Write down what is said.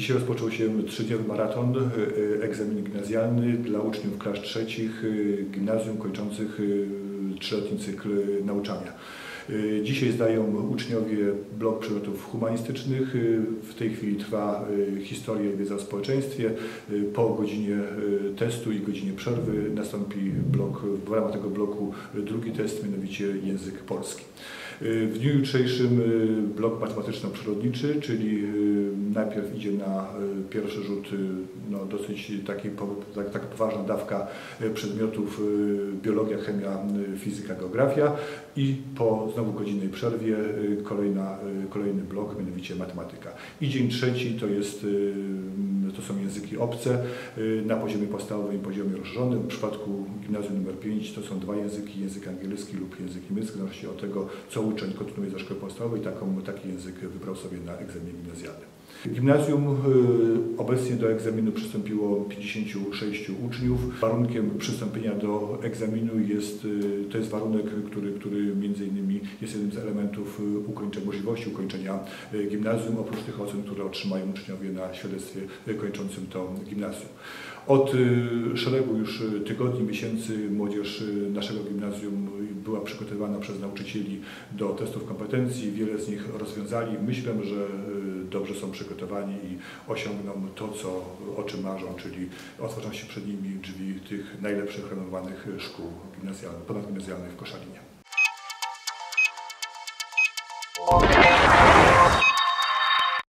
Dzisiaj rozpoczął się trzydniowy maraton, y, y, egzamin gimnazjalny dla uczniów klas trzecich y, gimnazjum kończących trzyletni cykl nauczania. Y, Dzisiaj zdają uczniowie blok przedmiotów humanistycznych. Y, W tej chwili trwa y, historia i wiedza o społeczeństwie. Po godzinie testu i godzinie przerwy nastąpi blok, w ramach tego bloku drugi test, mianowicie język polski. W dniu jutrzejszym blok matematyczno-przyrodniczy, czyli najpierw idzie na y, pierwszy rzut y, no, dosyć taki, tak, tak poważna dawka y, przedmiotów biologia, chemia, fizyka, geografia i po znowu godzinnej przerwie kolejna, kolejny blok, mianowicie matematyka. I dzień trzeci to jest to są języki obce na poziomie podstawowym i poziomie rozszerzonym. W przypadku gimnazjum nr 5 to są dwa języki, język angielski lub język niemiecki, w zależności od tego, co uczeń kontynuuje ze szkoły podstawowej, taką, taki język wybrał sobie na egzaminie gimnazjalnym. Gimnazjum y, obecnie do egzaminu przystąpiło 56 uczniów. Warunkiem przystąpienia do egzaminu jest, y, to jest warunek, który, który między innymi jest jednym z elementów y, ukończenia, możliwości ukończenia gimnazjum, oprócz tych ocen, które otrzymają uczniowie na świadectwie kończącym to gimnazjum. Od y, szeregu już y, tygodni, miesięcy młodzież y, naszego gimnazjum była przygotowywana przez nauczycieli do testów kompetencji. Wiele z nich rozwiązali. Myślę, że dobrze są przygotowani i osiągną to, co, o czym marzą, czyli otworzą się przed nimi drzwi tych najlepszych, renomowanych szkół gimnazjalnych, ponadgimnazjalnych w Koszalinie.